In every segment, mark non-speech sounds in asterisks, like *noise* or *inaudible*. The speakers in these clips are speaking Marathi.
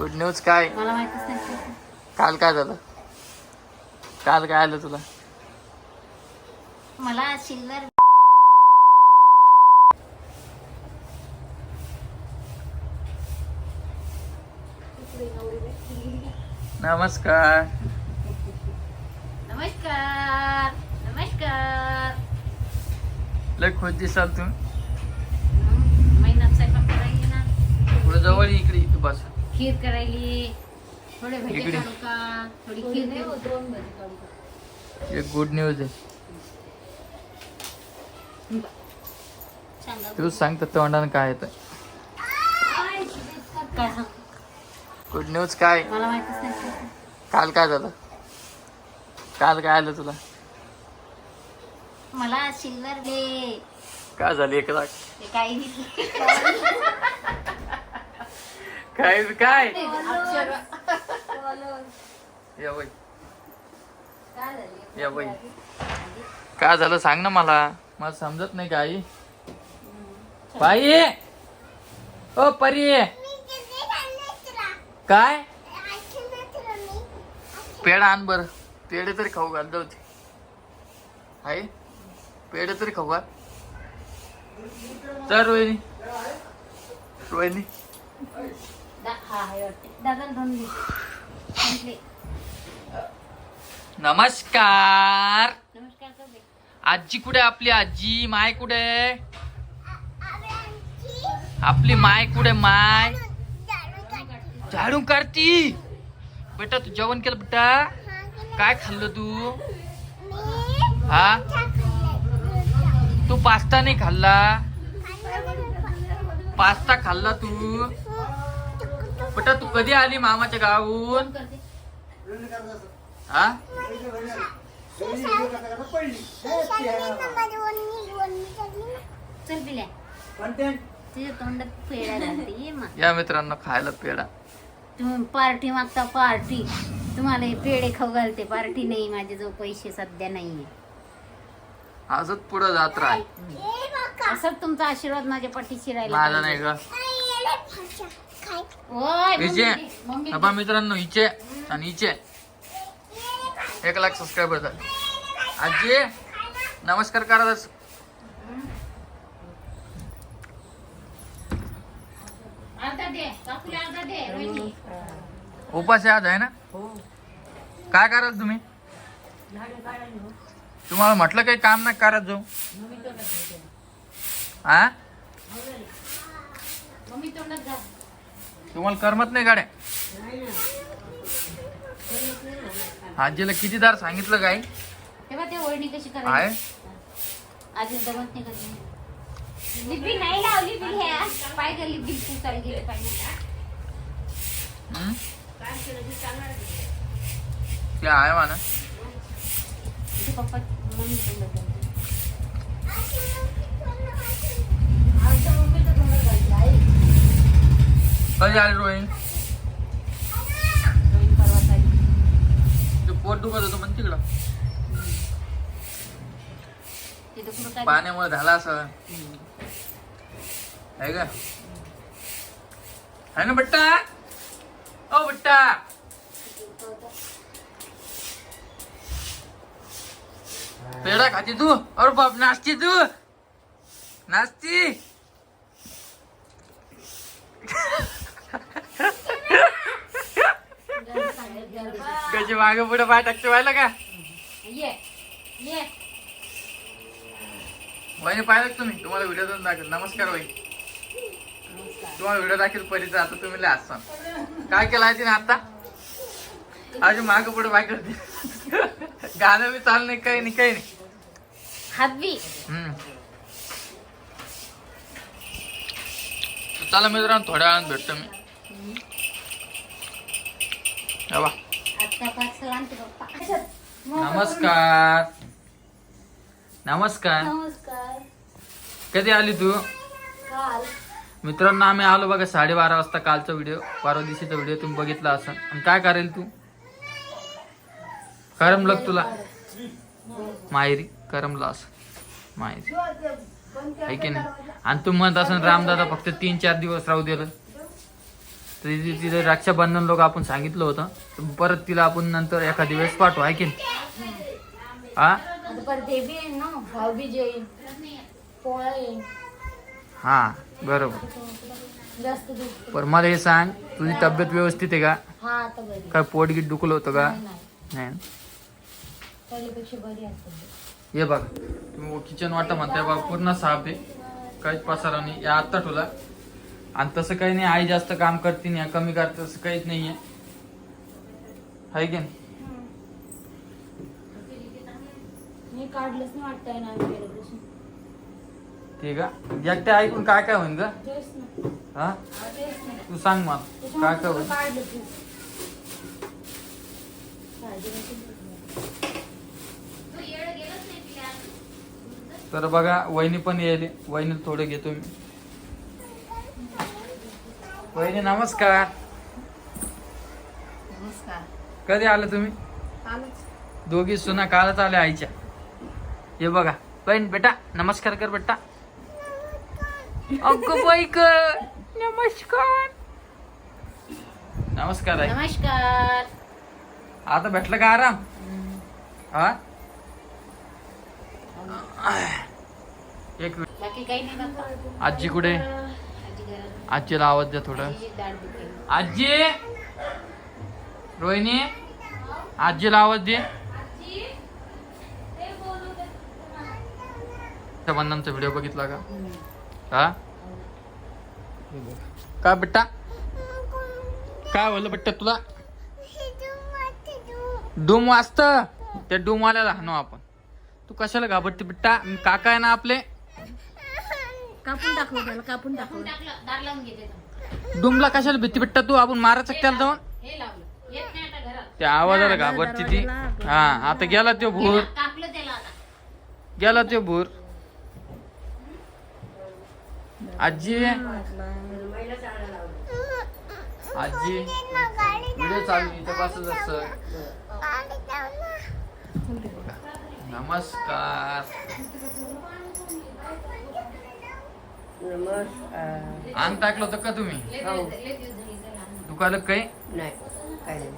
गुड न्यूज काय? मला माहितच नाही. काय. काल काय झालं? काल काय आलं तुला? मला सिल्वर नमस्कार. नमस्कार. नमस्कार. लय खुश दिसाल तुम्ही मग महिन्यात स्वयंपाक करायली ना थोडं जवळ ये इकडे इथं बस खीर करायली थोडे भजे इकडे. काढू का थोडी खीर करू एक गुड न्यूज आहे. सांगा तूच सांग तर तोंडानं काय येतं? काय सांग? गुड न्यूज काय? मला माहितच नाही. काय. काल काय झालं? काल काय आलं तुला? मला सिल्वर दे. काय झालं एक लाख? ते काही नाही. *laughs* काय काय? या बाई. या बाई. काय झालं सांग ना मला. मला समजत नाही काही बाई! ओ परी! काय? पेढा आण बर. पेढे तरी खाऊ घाल जाऊ आहे पेढे तरी खाऊ घाल. तर रोहिणी. रोहिणी. दा- हा आहे वाटते दादा दोन दे संपले. नमस्कार. नमस्कार कर दे. आजी कुठे आपली आजी? माय कुठे आपली माय कुठे माय? झाडून काढती. बेटा तू जेवण केलं बेटा? काय खाल्लं तू? हा? तू पास्ता नाही खाल्ला. पास्ता खाल्ला तू? बेटा तू कधी आली मामाच्या गावाहून? कर दे. हा? चल पिल्या. तुझ्या तोंडात पेढा घालते ये मित्रांनो खायला पेढा. तुम्ही पार्टी मागता पार्टी. तुम्हाला हे पेढे खाऊ घालते पार्टी नाही माझे जो पैसे सध्या नाहीये. असंच पुढं जात राह. असं तुमचा आशीर्वाद माझ्या पाठीशी राहिला माझा नाही ग. हिचे. बाबा मित्रांनो हिचे आणि हिचे एक लाख सबस्क्रायबर झाले. आजी नमस्कार करा. उपास आहे आज आहे ना? काय कराल तुम्ही? तुम्हाला म्हटलं काही काम नाही करत जाऊ. हा मम्मी तोंडात घाल तुम्हाला करमत नाही गाड्या. आजीला कितीदार सांगितलं काय? तेव्हा ते ओढणी कशी आहे? करायची आधी दमत नाही कधी. लिपी नाही लावली बी ह्या. पाय गल्ली बिलकुल चालू गेले पाहिजे हं? ते आहे म्हणा. तुझे पप्पा मम्मी. कधी आले रोहिणी ते पोट दुखत होतं पण तिकडं. पाण्यामुळे झाला असं. आहे का? आहे ना बट्टा? ओ बट्टा! पेढा खाती तू? अरे बाप नाचती तू? नाचती? कशी मागे पुढे पाय टाकते व्हायला का? ये ये. वहिनी पाहिलं तुम्ही? तुम्हाला व्हिडिओ दाखल नमस्कार वहिनी. तुम्हाला व्हिडिओ दाखल परीचा आता तुम्ही लय हसाल काय केलं आहे तिने आता? अजून माग पुढे बाय करते. गाणं बी चालू नाही काही नाही काही नाही. हात बी हम्म. चला मित्रांनो थोड्या वेळात भेटतो मी. नमस्कार. नमस्कार. नमस्कार. कधी आली तू? काल. मित्रांनो आम्ही आलो बघा साडेबारा वाजता कालचा व्हिडिओ बारा दिवशीचा व्हिडिओ तुम्ही बघितला असं आणि काय करेल तू? करमलं तुला? माहेरी. करमलं असं माहेरी. आहे की नाही? आणि तू म्हणत असं रामदादा फक्त तीन चार दिवस राहू दिलं तर ति- तिथे रक्षाबंधन लोक आपण सांगितलं होतं. परत तिला आपण नंतर एखादी वेळेस पाठवू आहे की? हा? हे हा बरोबर. पण मला हे सांग तुझी तब्येत व्यवस्थित आहे का? हा काय पोटगीट दुखलं होतं का? नाही, हे बघ तुम्ही किचन वाटा म्हणताय बघा पूर्ण साफ आहे. काहीच पसारा नाही. या आत्ता ठेवला. आणि तसं काही नाही आई जास्त काम करते नाही कमी करते तसं काहीच नाहीये हाय की नाही? मी काढलंच नाही वाटतंय ना आम्ही गेल्यापासून ते का? एकट्या ऐकून काय काय होईन ना. हा? तू सांग मला काय काय घेऊ. तर बघा वहिनी पण येईल. वहिनी थोडं घेतो मी. वहिनी नमस्कार. नमस्कार. कधी आलं तुम्ही? दोघी सुना कालच आल्या आईच्या. हे बघा. बहीण बेटा नमस्कार कर बेटा. अगं बाई ग नमस्कार. नमस्कार आई. नमस्कार. आता भेटलं का आराम? हा? एक मिनिट. बाकी काही नाही बाबा. आजी कुठे? आजीला आवाज द्या थोडं. आजी! रोहिणी आजीला आवाज दे. बंधनचा व्हिडिओ बघितला का? हा? का बेटा काय बोललं बेटा तुला? डूम वाजत. त्या डूम वाल्याला हाणू आपण. तू कशाला घाबरते बेटा मी काका आहे ना आपले? कापून टाकलं त्याला कापून टाकलं. दार लावून घेते डूमला कशाला भीती बेटा तू? आपण मारायचं का त्याला जाऊन? हे लावलं. येत नाही आता घरात. त्या आवाजाला घाबरती ती. हा आता गेला तो भूर. कापलं त्याला आता. गेला तो भूर. आजी. आजी. व्हिडिओ चालू इथं बसत असं नमस्कार. नमस्कार अंग टाकलं होतं का तुम्ही? हो. दुखालं काही? नाही काय नाही.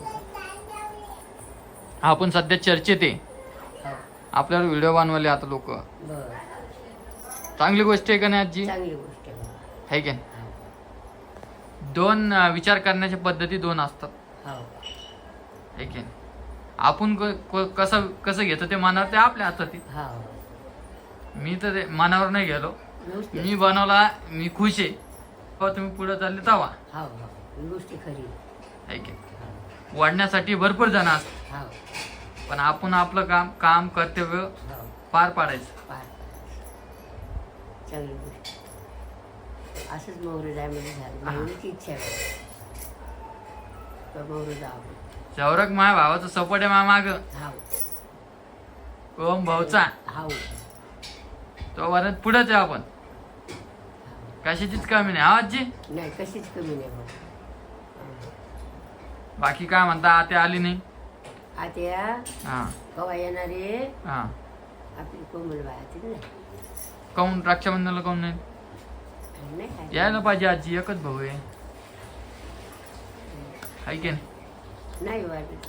आपण सध्या चर्चेत आहे. हो. आपल्याला व्हिडिओ बनवले आता लोक. बर. चांगली गोष्ट आहे का नाही आजी? चांगली गोष्ट आहे. की नाही? दोन अं, विचार करण्याच्या पद्धती दोन असतात. हो. आहे की नाही? आपण क- क- कसं कसं घेतो ते मनावर ते आपल्या हातात आहे. हो. मी तर ते मनावर नाही गेलो. मी बनवला मी खुश आहे. हो तुम्ही पुढे चालले तवा हो हो. खरी? वाढण्यासाठी भरपूर जण असतात. हो. पण आपण आपलं काम काम कर्तव्य हो. पार पाडायचं. पार चांगली गोष्ट. असंच झालं. इच्छा आहे. तर भावाचं मा माग हो. ओम भाऊचा? हो. तो वरत पुढेच आहे आपण. कशाचीच कमी नाही हा आजी? नाही कशीच कमी नाही बाकी काय म्हणता आते आली नाही? आता हा. कवा येणारे हा. आपली कोमल काऊन रक्षाबंधनला काऊन नाही? यायला पाहिजे आजी एकच भाऊ आहे. हाय की नाही? नाही वाटत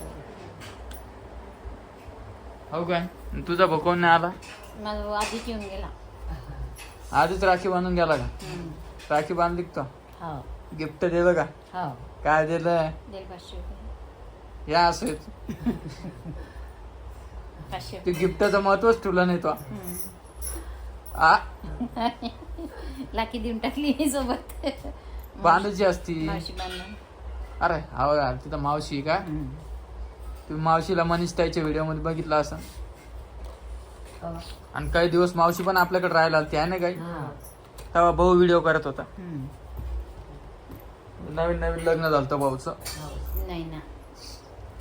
हो काय? तुझा भाऊ कोण नाही आला? माझा भाऊ आधीच येऊन गेला. आधीच राखी बांधून गेला का राखी बांधली का हो. तो गिफ्ट दिलं का हो. काय दिलं दीड पाचशे रुपये. या असं पाचशे ते गिफ्टचं महत्वच ठेवलं नाही तो. आ? *laughs* लाकी देऊन टाकली सोबत. बांधायची असती. मावशी अरे हा यार तिथं मावशी का? तुम्ही मावशीला मनीष ताईच्या व्हिडिओमध्ये बघितलं असं हो. आणि काही दिवस मावशी पण आपल्याकडे राहायला आलती आहे ना काही? हा. तेव्हा भाऊ व्हिडिओ करत होता. नवीन नवीन लग्न झालं होतं भाऊचं. हो. नाही ना.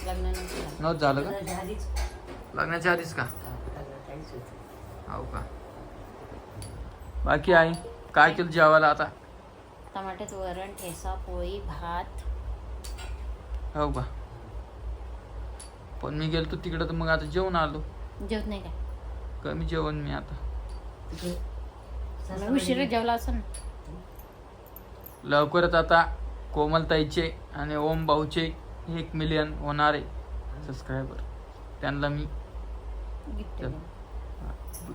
लग्न नव्हतं झालं. नव्हतं झालं का? लग्नाच्या आधीच. का? हो, का? बाकी आई काय केलं जेवायला आता? टमाट्याचं वरण ठेसा पोळी भात. हो का? पण मी गेलतो तिकडं तर मग आता जेवण आलो. जेवत नाही काय कमी जेवण मी आता. उशिरा जेवला असं लवकरच आता कोमलताईचे आणि ओम भाऊचे एक मिलियन होणारे सबस्क्रायबर त्यांना मी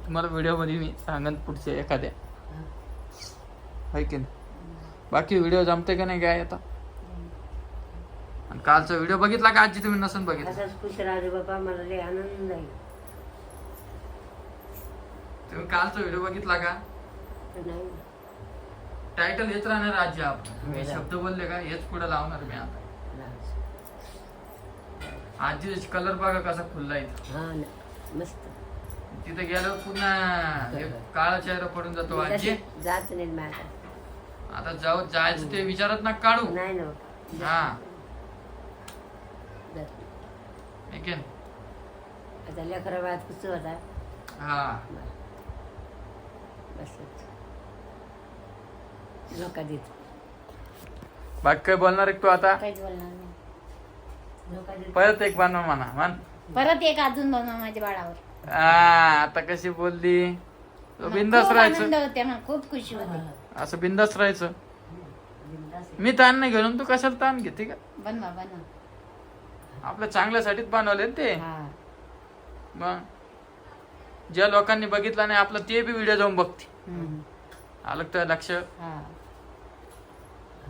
तुम्हाला व्हिडिओमध्ये मी सांगन पुढच्या एखाद्या. हा. हाय की नाही? बाकी व्हिडिओ जमते का नाही काय आता? आणि कालचा व्हिडिओ बघितला का आजी? तुम्ही नसून बघितला. खुश राहते बाबा मला आनंद आहे. तुम्ही कालचा व्हिडिओ बघितला का? नाही. टायटल हेच राहणार आजी आपण तुम्ही हे शब्द बोलले का हेच पुढे लावणार मी आता. आजी कलर बघा कसा खुलला इथं. हा ना. मस्त. तिथे गेल्यावर पुन्हा एक काळा चेहरा पडून जातो आजी. जात- नाही आता जाऊ जायचं ते विचारत ना काढू. नाही ना. हा. जात नाही. ठीक आहे आता लेकरा बाळात कुस्ती होता हा. देत बाकी काय बोलणार आहे तू आता? काहीच बोलणार नाही. देत परत एक बनवा म्हणा म्हण. परत एक अजून बनवा माझ्या बाळावर. आ, आता कशी बोलली? तो बिंदास खूप राहायचं. आनंद होते मला खूप खुशी होते. असं बिंदास राहायचं. मी ताण नाही घेऊन तू कशाला ताण घेते का? बनवा बनवा. आपल्या चांगल्यासाठीच बनवले ते. हा. मग? ज्या लोकांनी बघितलं नाही आपलं ते बी व्हिडिओ जाऊन बघते. आलं तर लक्ष? हा.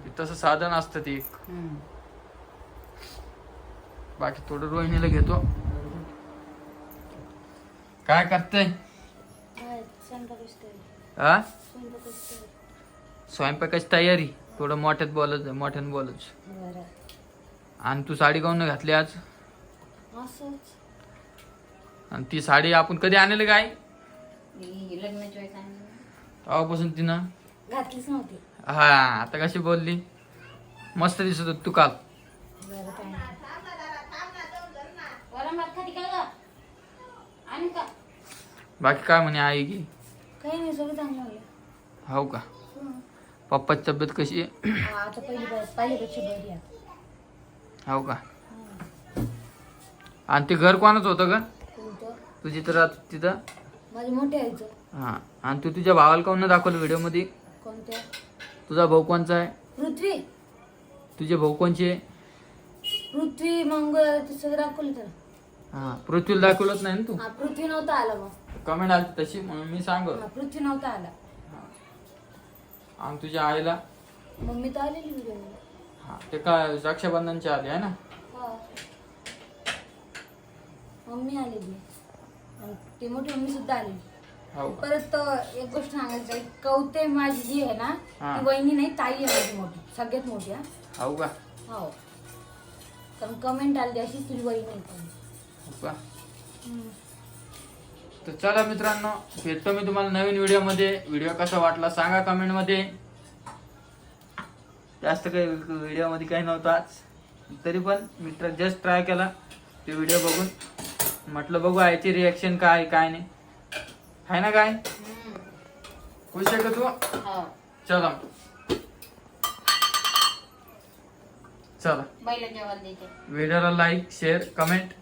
ते तसं साधन असतं ते एक. बाकी थोडं रोहिणीला घेतो. काय करते? हा स्वयंपाकाची तयारी? थोडं मोठ्यात बोलत मोठ्यानं बोलत बरं. आणि तू साडी काऊन घातली आज? असंच. आणि ती साडी आपण कधी आणली काय तेव्हापासून तिनं? घातलीच नव्हती. हा आता कशी बोलली? मस्त दिसत होती तू काल. बरं काय वरण भात खाती का ग? आणि का? बाकी काय म्हणे आई की काही नाही सगळं चांगलं झालं हो का? पप्पाची तब्येत कशी आहे? आता पहिली पहिल्यापेक्षा बरी आहे. हो का? आणि ते घर कोणाच होतं का कोणतं तू जिथं राहत तिथं? माझे मोठे आईचं हा. आणि तू तुझ्या भावाला काऊन नाही दाखवलं व्हिडिओमध्ये कोणत्या? तुझा भाऊ कोणचा आहे? पृथ्वी. तुझे भाऊ कोणचे आहे? पृथ्वी मंगळ ते सगळं दाखवलं तर हा. पृथ्वीला दाखवलंच नाही ना तू? हा पृथ्वी नव्हता आला मग. कमेंट आली तशी म्हणून मी सांग हा पृथ्वी नव्हता आला. आणि तुझ्या आईला? मम्मी तर आलेली व्हिडिओ हा ते काय रक्षाबंधनची आली आहे ना? हा. मम्मी आलेली आणि ती मोठी मम्मी सुद्धा आलेली हो का? परत अं, एक गोष्ट सांगायची आहे. कवते माझी जी आहे ना हा. ती वहिनी नाही ताई आहे माझी मोठी. सगळ्यात मोठी हा. हो का? हो. कारण कमेंट आली अशी तुझी वहिनी आहे. हो का? तर चला मित्रांनो भेटतो मी तुम्हाला नवीन व्हिडिओमध्ये. व्हिडिओ कसा वाटला सांगा कमेंटमध्ये. जास्त काही व्हिडिओमध्ये काही नव्हतं आज तरी पण मी जस्ट ट्राय केला. ते व्हिडिओ बघून. म्हटलं बघू आयची रिॲक्शन काय काय नाही. आहे ना काय. खुश आहे का तू? हो. चला. चला. व्हिडिओला लाईक शेअर कमेंट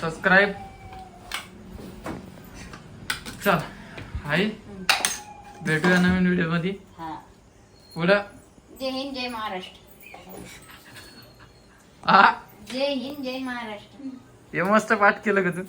सबस्क्राईब चला. हाय. भेटूया नवीन व्हिडिओमध्ये पुढं. जय हिंद जय महाराष्ट्र. जय हिंद जय महाराष्ट्र. हे मस्त पाठ केलं का तू?